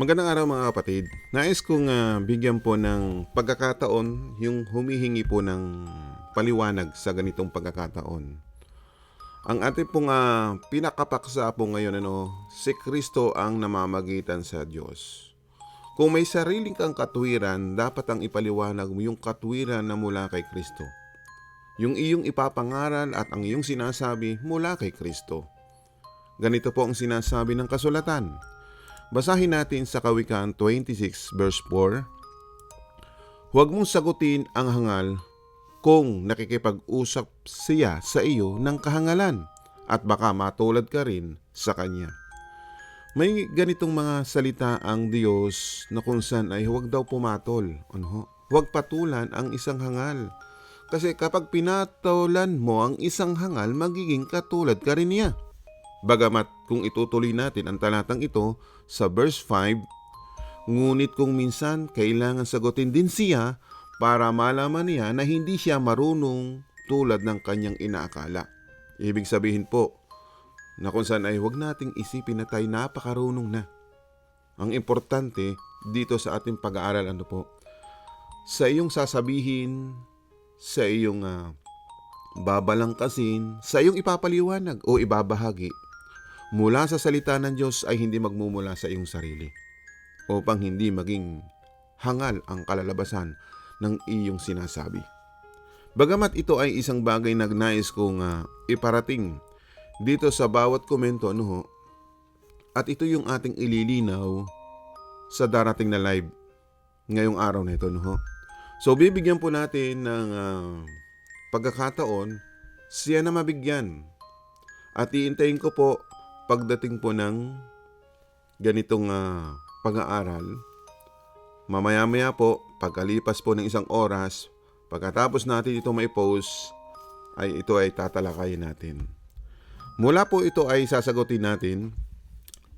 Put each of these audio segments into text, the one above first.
Magandang araw mga kapatid. Nais kong ah, bigyan po ng pagkakataon yung humihingi po ng paliwanag sa ganitong pagkakataon. Ang ating pong ah, pinakapaksa po ngayon ano, si Kristo ang namamagitan sa Diyos. Kung may sariling kang katwiran, dapat ang ipaliwanag mo yung katwiran na mula kay Kristo. Yung iyong ipapangaral at ang iyong sinasabi mula kay Kristo. Ganito po ang sinasabi ng kasulatan. Basahin natin sa Kawikaan 26 verse 4. Huwag mong sagutin ang hangal kung nakikipag-usap siya sa iyo ng kahangalan at baka matulad ka rin sa kanya. May ganitong mga salita ang Diyos na kung saan ay huwag daw pumatol. Ano? Huwag patulan ang isang hangal. Kasi kapag pinatulan mo ang isang hangal, magiging katulad ka rin niya. Bagamat kung itutuloy natin ang talatang ito sa verse 5, ngunit kung minsan kailangan sagutin din siya para malaman niya na hindi siya marunong tulad ng kanyang inaakala. Ibig sabihin po, na kung saan ay huwag nating isipin na tayo napakarunong na. Ang importante dito sa ating pag-aaral ano po, sa iyong sasabihin, sa iyong ah, babalangkasin, sa iyong ipapaliwanag o ibabahagi, mula sa salita ng Diyos ay hindi magmumula sa iyong sarili upang hindi maging hangal ang kalalabasan ng iyong sinasabi. Bagamat ito ay isang bagay na nais kong ah, iparating dito sa bawat komento ano ho, at ito yung ating ililinaw sa darating na live ngayong araw na ito no ho. So bibigyan po natin ng ah, pagkakataon siya na mabigyan. At iintayin ko po pagdating po ng ganitong ah, pag-aaral. Mamaya-maya po, pagkalipas po ng isang oras, pagkatapos natin ito may post, ay ito ay tatalakayin natin. Mula po ito ay sasagutin natin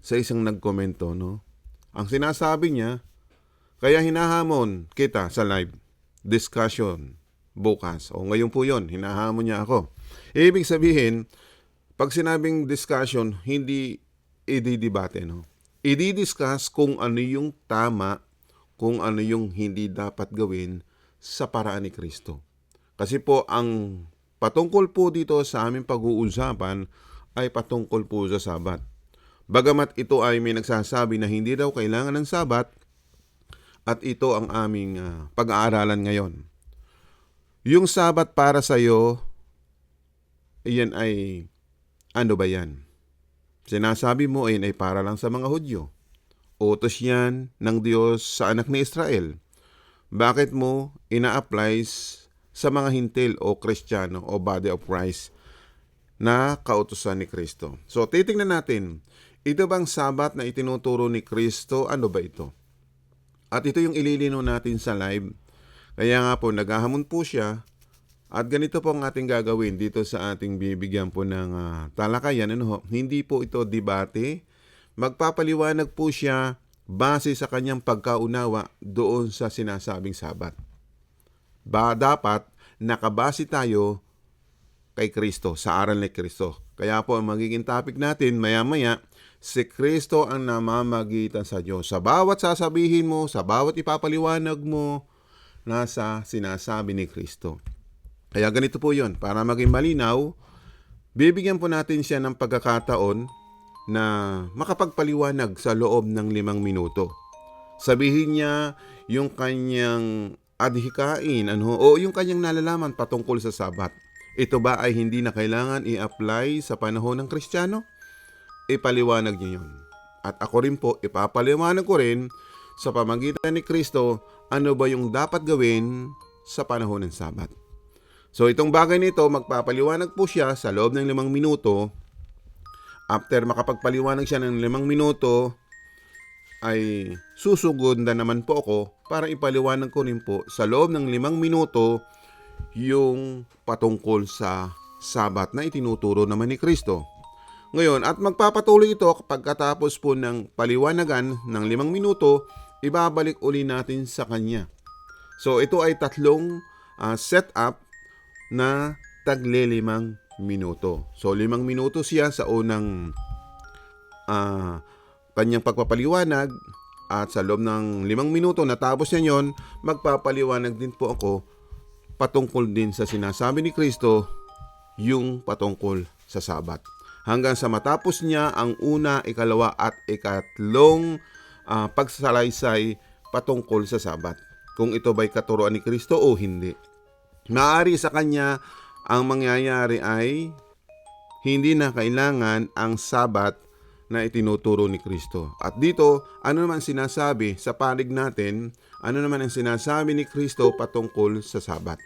sa isang nagkomento, no? Ang sinasabi niya, kaya hinahamon kita sa live discussion bukas. O ngayon po yon hinahamon niya ako. Ibig sabihin, pag sinabing discussion, hindi ididibate, no? Ididiscuss kung ano yung tama, kung ano yung hindi dapat gawin sa paraan ni Kristo. Kasi po, ang patungkol po dito sa aming pag-uusapan ay patungkol po sa Sabat. Bagamat ito ay may nagsasabi na hindi daw kailangan ng Sabat, at ito ang aming ah, pag-aaralan ngayon. Yung Sabat para sa iyo, iyan ay ano ba yan? Sinasabi mo ay ay para lang sa mga Hudyo. Utos yan ng Diyos sa anak ni Israel. Bakit mo ina-apply sa mga hintil o kristyano o body of Christ na kautusan ni Kristo? So titingnan natin, ito bang sabat na itinuturo ni Kristo? Ano ba ito? At ito yung ililino natin sa live. Kaya nga po, naghahamon po siya at ganito po ang ating gagawin dito sa ating bibigyan po ng ah, talakayan. Ano ho? Hindi po ito debate. Magpapaliwanag po siya base sa kanyang pagkaunawa doon sa sinasabing sabat. Ba dapat nakabase tayo kay Kristo, sa aral ni Kristo. Kaya po ang magiging topic natin maya-maya, si Kristo ang namamagitan sa Diyos. Sa bawat sasabihin mo, sa bawat ipapaliwanag mo, nasa sinasabi ni Kristo. Kaya ganito po yon para maging malinaw, bibigyan po natin siya ng pagkakataon na makapagpaliwanag sa loob ng limang minuto. Sabihin niya yung kanyang adhikain ano, o yung kanyang nalalaman patungkol sa sabat. Ito ba ay hindi na kailangan i-apply sa panahon ng Kristiyano? Ipaliwanag niyo yun. At ako rin po, ipapaliwanag ko rin sa pamagitan ni Kristo ano ba yung dapat gawin sa panahon ng Sabat. So itong bagay nito, magpapaliwanag po siya sa loob ng limang minuto. After makapagpaliwanag siya ng limang minuto, ay susugod na naman po ako para ipaliwanag ko rin po sa loob ng limang minuto yung patungkol sa sabat na itinuturo naman ni Kristo. Ngayon, at magpapatuloy ito pagkatapos po ng paliwanagan ng limang minuto, ibabalik uli natin sa kanya. So ito ay tatlong ah, setup na taglilimang minuto. So limang minuto siya sa unang ah, kanyang pagpapaliwanag At sa loob ng limang minuto natapos niya yon, magpapaliwanag din po ako patungkol din sa sinasabi ni Kristo yung patungkol sa Sabat. Hanggang sa matapos niya ang una, ikalawa at ikatlong ah, pagsalaysay patungkol sa Sabat. Kung ito ba'y katuruan ni Kristo o hindi. Maari sa kanya ang mangyayari ay hindi na kailangan ang Sabat na itinuturo ni Kristo. At dito, ano naman sinasabi sa panig natin, ano naman ang sinasabi ni Kristo patungkol sa Sabat.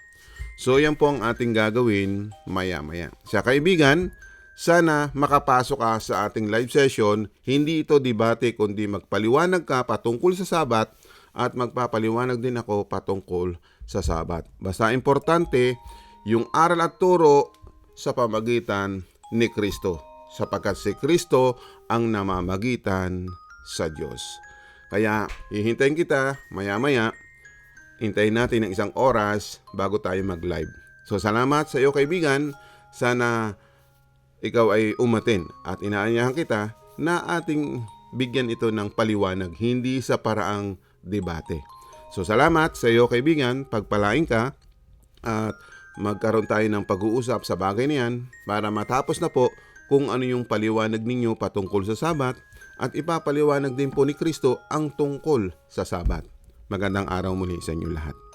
So yan po ang ating gagawin maya-maya. Sa kaibigan, sana makapasok ka sa ating live session. Hindi ito debate kundi magpaliwanag ka patungkol sa Sabat at magpapaliwanag din ako patungkol sa Sabat. Basta importante yung aral at turo sa pamagitan ni Kristo sapagkat si Kristo ang namamagitan sa Diyos. Kaya hihintayin kita maya-maya hintayin natin ng isang oras bago tayo mag-live. So salamat sa iyo kaibigan. Sana ikaw ay umatin at inaanyahan kita na ating bigyan ito ng paliwanag, hindi sa paraang debate. So salamat sa iyo kaibigan, pagpalain ka at magkaroon tayo ng pag-uusap sa bagay na yan para matapos na po kung ano yung paliwanag ninyo patungkol sa Sabat at ipapaliwanag din po ni Kristo ang tungkol sa Sabat. Magandang araw muli sa inyo lahat.